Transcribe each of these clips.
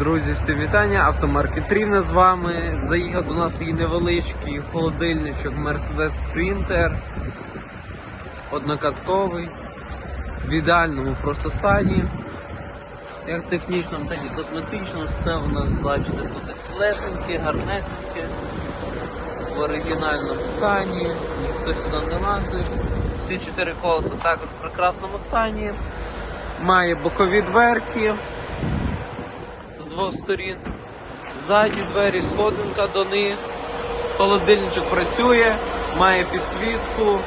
Друзі, всім вітання. Автомаркет Рівне з вами. Заїхав до нас такий невеличкий холодильничок Mercedes Sprinter. Однокатковий. В ідеальному просто стані. Як технічному, так і косметичному. Все у нас, бачите, тут цілесеньке, гарнесеньке. В оригінальному стані. Ніхто сюди не лазив. Всі чотири колеса також в прекрасному стані. Має бокові дверки двох сторін. Ззаді двері, сходинка до них. Холодильничок працює, має підсвітку.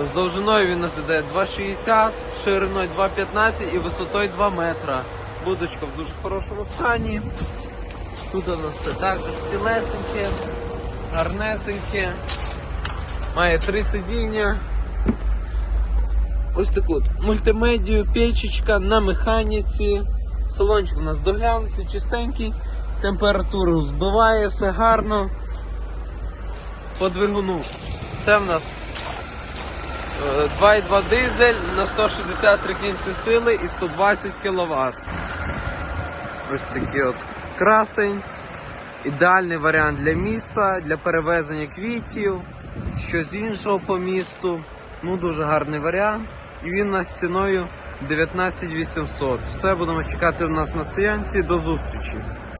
Е, З довжиною він нас іде 2,60, шириною 2,15 і висотою 2 метра. Будочка в дуже хорошому стані. Тут у нас все також цілесеньке, гарнесеньке. Має три сидіння. Ось таку мультимедію, печечка на механіці. Салончик у нас доглянутий, чистенький, температуру збиває, все гарно. По двигуну. Це в нас е, 2,2 дизель на 163 кінські сили і 120 кВт. Ось такий от красень. Ідеальний варіант для міста, для перевезення квітів, щось іншого по місту. Ну, дуже гарний варіант. І він у нас ціною 19 800. Все будемо чекати у нас на стоянці. До зустрічі.